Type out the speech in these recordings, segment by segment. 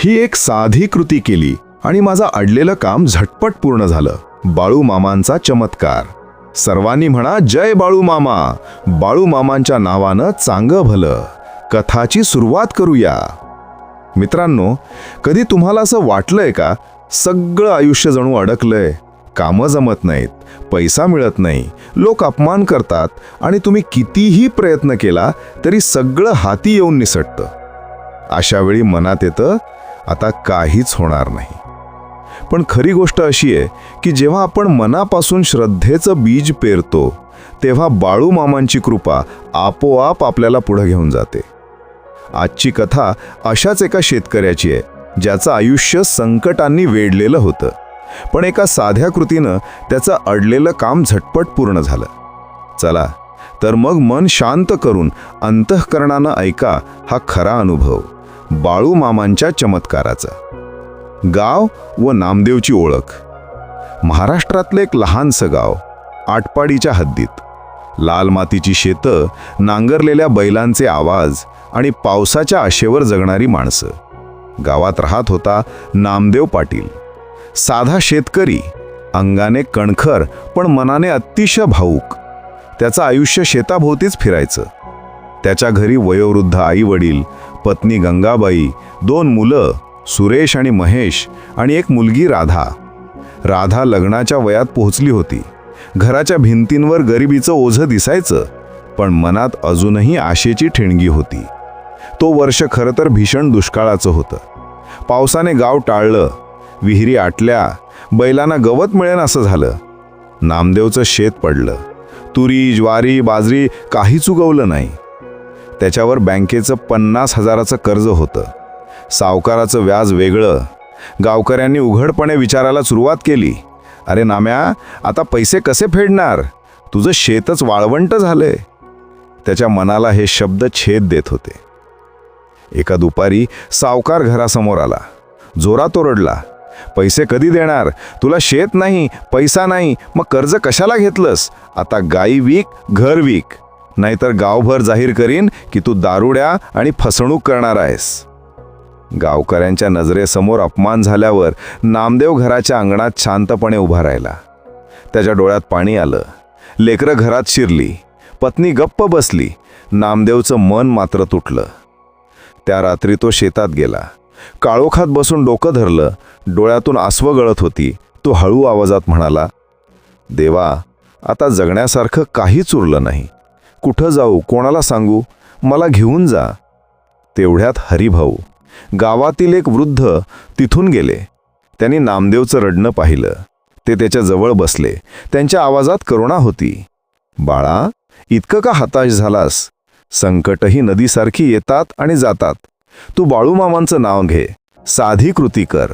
ही एक साधी कृती केली आणि माझं अडलेलं काम झटपट पूर्ण झालं. बाळू मामांचा चमत्कार. सर्वांनी म्हणा जय बाळू मामा. बाळू मामांच्या नावानं चांगलं भलं. कथाची सुरुवात करूया. मित्रांनो कधी तुम्हाला असं वाटलंय का? सगळं आयुष्य जणू अडकलंय. कामं जमत नाहीत. पैसा मिळत नाही. लोक अपमान करतात आणि तुम्ही कितीही प्रयत्न केला तरी सगळं हाती येऊन निसटतं. अशा वेळी मनात येतं आता काहीच होणार नाही. पण खरी गोष्ट अशी आहे की जेव्हा आपण मनापासून श्रद्धेचं बीज पेरतो तेव्हा बाळू मामांची कृपा आपोआप आपल्याला पुढे घेऊन जाते. आजची कथा अशाच एका शेतकऱ्याची आहे ज्याचं आयुष्य संकटांनी वेढलेलं होतं. पण एका साध्या कृतीनं त्याचं अडलेलं काम झटपट पूर्ण झालं. चला तर मग मन शांत करून अंतःकरणानं ऐका हा खरा अनुभव. बाळू मामांच्या चमत्काराचा. गाव व नामदेवची ओळख. महाराष्ट्रातलं एक लहानसं गाव आटपाडीच्या हद्दीत. लाल मातीची शेतं नांगरलेल्या बैलांचे आवाज आणि पावसाच्या आशेवर जगणारी माणसं. गावात राहत होता नामदेव पाटील. साधा शेतकरी अंगाने कणखर पण मनाने अतिशय भाऊक. त्याचं आयुष्य शेताभोवतीच फिरायचं. त्याच्या घरी वयोवृद्ध आई वडील पत्नी गंगाबाई दोन मुलं सुरेश आणि महेश आणि एक मुलगी राधा. राधा लग्नाच्या वयात पोहोचली होती. घराच्या भिंतींवर गरिबीचं ओझं दिसायचं पण मनात अजूनही आशेची ठिणगी होती. तो वर्ष खरं तर भीषण दुष्काळाचं होतं. पावसाने गाव टाळलं विहिरी आटल्या बैलांना गवत मिळेन असं झालं. नामदेवचं शेत पडलं. तुरी ज्वारी बाजरी काहीच उगवलं नाही. त्याच्यावर बँकेचं पन्नास हजाराचं कर्ज होतं. सावकाराचं व्याज वेगळं. गावकऱ्यांनी उघडपणे विचारायला सुरुवात केली. अरे नाम्या आता पैसे कसे फेडणार? तुझं शेतच वाळवंट झालंय. त्याच्या मनाला हे शब्द छेद देत होते. एका दुपारी सावकार घरासमोर आला. जोरात ओरडला. पैसे कधी देणार? तुला शेत नाही पैसा नाही मग कर्ज कशाला घेतलंस? आता गाई विक घर विक. नाहीतर गावभर जाहीर करीन की तू दारुड्या आणि फसवणूक करणार आहेस. गावकऱ्यांच्या नजरेसमोर अपमान झाल्यावर नामदेव घराच्या अंगणात शांतपणे उभा राहिला. त्याच्या डोळ्यात पाणी आलं. लेकरं घरात शिरली. पत्नी गप्प बसली. नामदेवचं मन मात्र तुटलं. त्या रात्री तो शेतात गेला. काळोखात बसून डोकं धरलं. डोळ्यातून आसवं गळत होती. तो हळू आवाजात म्हणाला देवा आता जगण्यासारखं काहीच उरलं नाही. कुठं जाऊ कोणाला सांगू? मला घेऊन जा. तेवढ्यात हरिभाऊ गावातील एक वृद्ध तिथून गेले. त्यांनी नामदेवचं रडणं पाहिलं. ते त्याच्याजवळ बसले. त्यांच्या आवाजात करुणा होती. बाळा इतकं का हताश झालास? संकटही नदीसारखी येतात आणि जातात. तू बाळूमामांचं नाव घे. साधी कृती कर.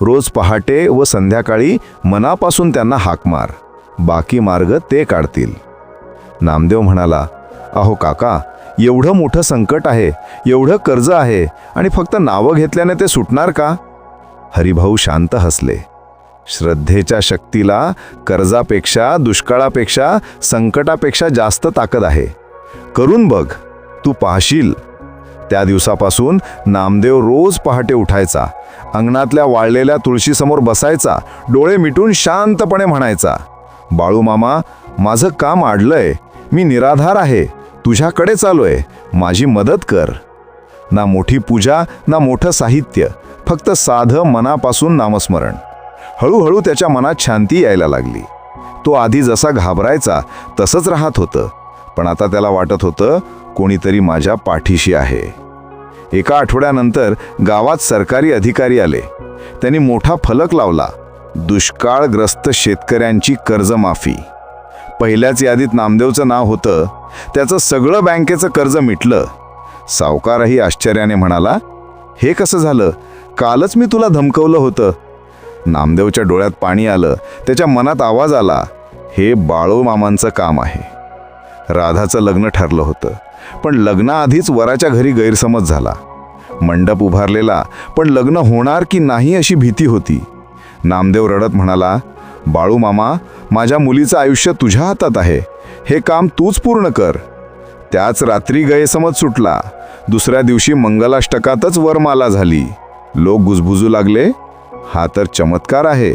रोज पहाटे व संध्याकाळी मनापासून त्यांना हाक मार. बाकी मार्ग ते काढतील. नामदेव म्हणाला अहो काका एवढं मोठं संकट आहे एवढं कर्ज आहे आणि फक्त नावं घेतल्याने ते सुटणार का? हरिभाऊ शांत हसले. श्रद्धेच्या शक्तीला कर्जापेक्षा दुष्काळापेक्षा संकटापेक्षा जास्त ताकद आहे. करून बघ तू पाहशील. त्या दिवसापासून नामदेव रोज पहाटे उठायचा अंगणातल्या वाळलेल्या तुळशीसमोर बसायचा डोळे मिटून शांतपणे म्हणायचा बाळूमामा माझं काम आडलंय मी निराधार आहे. तुझ्याकडे चालोय. माझी मदत कर. ना मोठी पूजा ना मोठं साहित्य. फक्त साधं मनापासून नामस्मरण. हळूहळू त्याच्या मनात शांती यायला लागली. तो आधी जसा घाबरायचा तसंच राहत होतं. पण आता त्याला वाटत होतं कोणीतरी माझ्या पाठीशी आहे. एका आठवड्यानंतर गावात सरकारी अधिकारी आले. त्यांनी मोठा फलक लावला. दुष्काळग्रस्त शेतकऱ्यांची कर्जमाफी. पहिल्याच यादीत नामदेवचं नाव होतं. त्याचं सगळं बँकेचं कर्ज मिटलं. सावकारही आश्चर्याने म्हणाला हे कसं झालं? कालच मी तुला धमकवलं होतं. नामदेवच्या डोळ्यात पाणी आलं. त्याच्या मनात आवाज आला हे बाळू मामांचं काम आहे. राधाचं लग्न ठरलं होतं. पण लग्नाआधीच वराच्या घरी गैरसमज झाला. मंडप उभारलेला पण लग्न होणार की नाही अशी भीती होती. नामदेव रडत म्हणाला बाळू मामा माझ्या मुलीचं आयुष्य तुझ्या हातात आहे. हे काम तूच पूर्ण कर. त्याच रात्री गैरसमज सुटला. दुसऱ्या दिवशी मंगलाष्टकातच वरमाला झाली. लोक गुजबुजू लागले. हा तर चमत्कार आहे.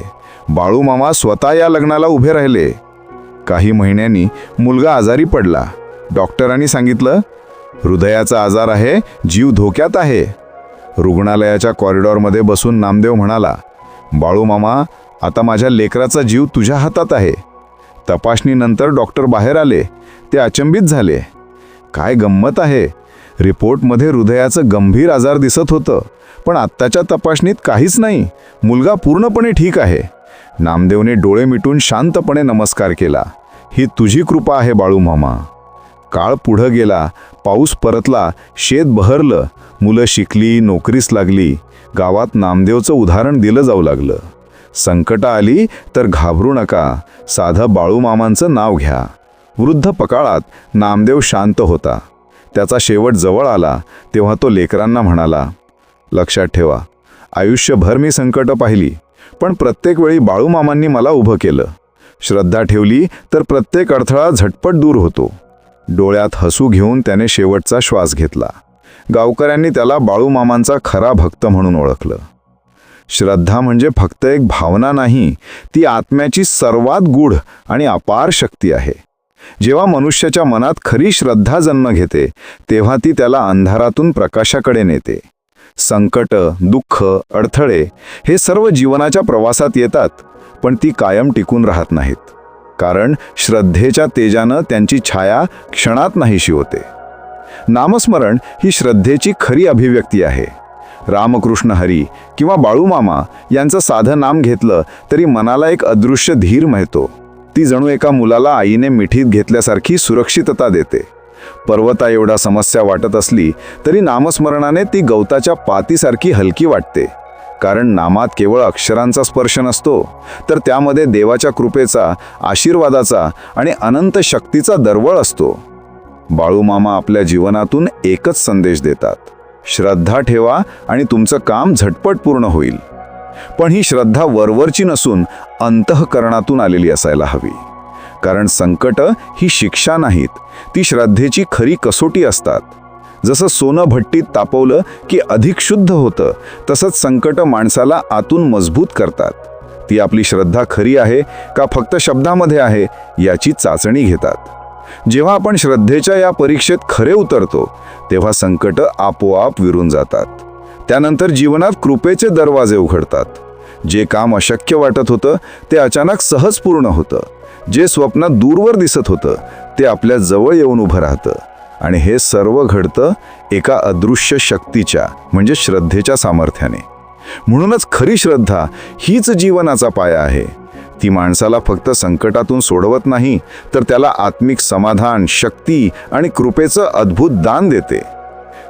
बाळू मामा स्वतः या लग्नाला उभे राहिले. काही महिन्यांनी मुलगा आजारी पडला. डॉक्टरांनी सांगितलं हृदयाचा आजार आहे जीव धोक्यात आहे. रुग्णालयाच्या कॉरिडॉरमध्ये बसून नामदेव म्हणाला बाळू मामा आता माझ्या लेकराचा जीव तुझ्या हातात आहे. तपासणीनंतर डॉक्टर बाहेर आले. ते अचंबित झाले. काय गंमत आहे? रिपोर्टमध्ये हृदयाचं गंभीर आजार दिसत होतं. पण आत्ताच्या तपासणीत काहीच नाही. मुलगा पूर्णपणे ठीक आहे. नामदेवने डोळे मिटून शांतपणे नमस्कार केला. ही तुझी कृपा आहे बाळू मामा. काळ पुढं गेला. पाऊस परतला. शेत बहरलं. मुलं शिकली नोकरीस लागली. गावात नामदेवचं उदाहरण दिलं जाऊ लागलं. संकट आली तर घाबरू नका. साधं बाळूमामांचं नाव घ्या. वृद्ध पकाळात नामदेव शांत होता. त्याचा शेवट जवळ आला तेव्हा तो लेकरांना म्हणाला लक्षात ठेवा आयुष्यभर मी संकटं पाहिली पण प्रत्येक वेळी बाळूमामांनी मला उभं केलं. श्रद्धा ठेवली तर प्रत्येक अडथळा झटपट दूर होतो. डोळ्यात हसू घेऊन त्याने शेवटचा श्वास घेतला. गावकऱ्यांनी त्याला बाळूमामांचा खरा भक्त म्हणून ओळखलं. श्रद्धा म्हणजे फक्त एक भावना नाही ती आत्म्याची सर्वात गूढ आणि अपार शक्ती आहे. जेव्हा मनुष्याच्या मनात खरी श्रद्धा जन्म घेते तेव्हा ती त्याला अंधारातून प्रकाशाकडे नेते. संकट दुःख अडथळे हे सर्व जीवनाच्या प्रवासात येतात पण ती कायम टिकून राहत नाहीत. कारण श्रद्धेच्या तेजानं त्यांची छाया क्षणात नाहीशी होते. नामस्मरण ही श्रद्धेची खरी अभिव्यक्ती आहे. रामकृष्ण हरी किंवा बाळूमामा यांचं साधं नाम घेतलं तरी मनाला एक अदृश्य धीर मिळतो. ती जणू एका मुलाला आईने मिठीत घेतल्यासारखी सुरक्षितता देते. पर्वता एवढा समस्या वाटत असली तरी नामस्मरणाने ती गवताच्या पातीसारखी हलकी वाटते. कारण नामात केवळ अक्षरांचा स्पर्श नसतो तर त्यामध्ये देवाच्या कृपेचा आशीर्वादाचा आणि अनंत शक्तीचा दरवळ असतो. बाळूमामा आपल्या जीवनातून एकच संदेश देतात. श्रद्धा ठेवा आणि तुमचं काम झटपट पूर्ण होईल. पण ही श्रद्धा वरवरची नसून अंतःकरणातून आलेली असायला हवी. कारण संकट ही शिक्षा नाहीत ती श्रद्धेची खरी कसोटी असतात. जसं सोनं भट्टीत तापवलं की अधिक शुद्ध होतं तसंच संकट माणसाला आतून मजबूत करतात. ती आपली श्रद्धा खरी आहे का फक्त शब्दामध्ये आहे याची चाचणी घेतात. जेव्हा आपण श्रद्धेच्या या परीक्षेत खरे उतरतो तेव्हा संकट आपोआप विरून जातात. त्यानंतर जीवनात कृपेचे दरवाजे उघडतात. जे काम अशक्य वाटत होतं ते अचानक सहज पूर्ण होतं. जे स्वप्नात दूरवर दिसत होतं ते आपल्या जवळ येऊन उभं राहतं. आणि हे सर्व घडतं एका अदृश्य शक्तीच्या म्हणजे श्रद्धेच्या सामर्थ्याने. म्हणूनच खरी श्रद्धा हीच जीवनाचा पाया आहे. ती माणसाला फक्त संकटातून सोडवत नाही तर त्याला आत्मिक समाधान शक्ती आणि कृपेचं अद्भुत दान देते.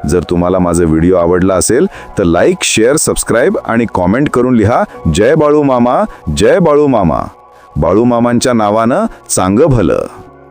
जर तुम्हाला माझा व्हिडिओ आवडला असेल तर लाईक शेअर सबस्क्राईब आणि कॉमेंट करून लिहा जय बाळू मामा जय बाळू मामा बाळू मामांच्या नावानं चांगलं भलं